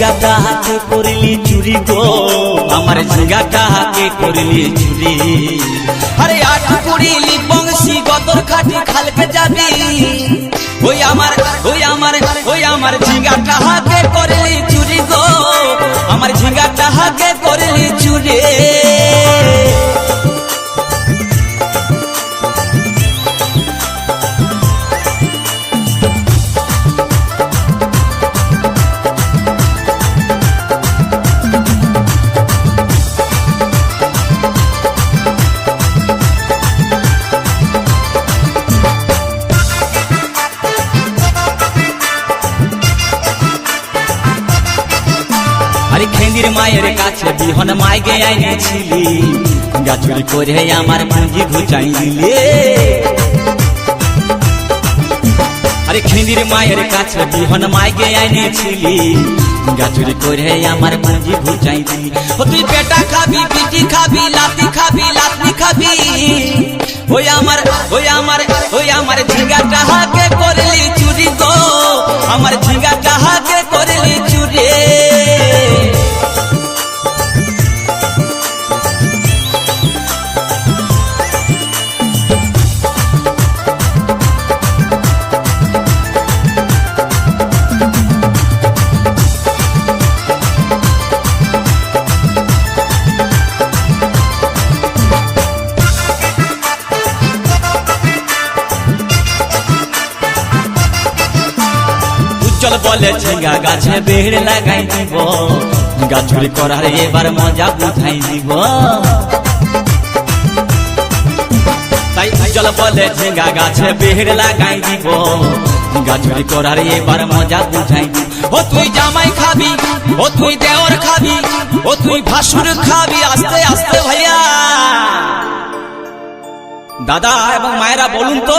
ঝিঙ্গাটা হাতে করলি চুরি গো। আমার ঝিঙ্গাটা হাতে করলি চুরি। আরে আট কুড়িলি বংশী গতর খাটি খালকে যাবি। ওই আমার ওই আমার ওই আমার ঝিঙ্গাটা হাতে করলি খেন্দির মায়ের কাছে বিহন মাইকে আইনেছিলি। গাছুরি করে আমার পুঁজি ঘুচাই দিলে আরে খেন্দির মায়ের কাছে বিহন মাইকে আইনেছিলি। গাছুরি করে আমার পুঁজি ঘুচাই ও তুই পেটা খাবি, পিটি খাবি, লাতি খাবি লাতি খাবি। ওই আমার ওই আমার ওই আমার ঝিঙ্গাটা হাকে উজ্জ্বল বলে ঝিঙ্গা গাছে বেড় লাগাই দিব। গাছুরি করার এবার মজা বুঝাই দিব? উজ্জ্বল বলে ঝিঙ্গা গাছে বেড় লাগাই দিব। গাছুরি করার এবার মজা বুঝাই দিব? ও তুই জামাই খাবি, ও তুই দেওর খাবি, ও তুই ভাসুর খাবি, আস্তে আস্তে ভাইয়া। দাদা এবং মায়েরা বলুন তো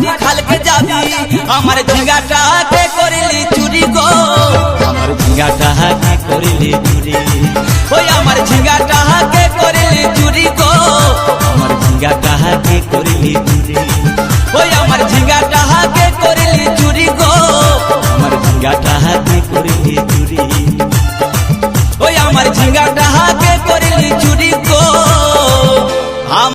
খাটি খালকে যাবি আমার ঝিঙ্গাটা হাতে করিলি চুরি গো? আমার ঝিঙ্গাটা হাতে করিলি চুরি? ওই আমার ঝিঙ্গাটা হাতে করিলি চুরি গো? আমার ঝিঙ্গাটা হাতে করিলি চুরি?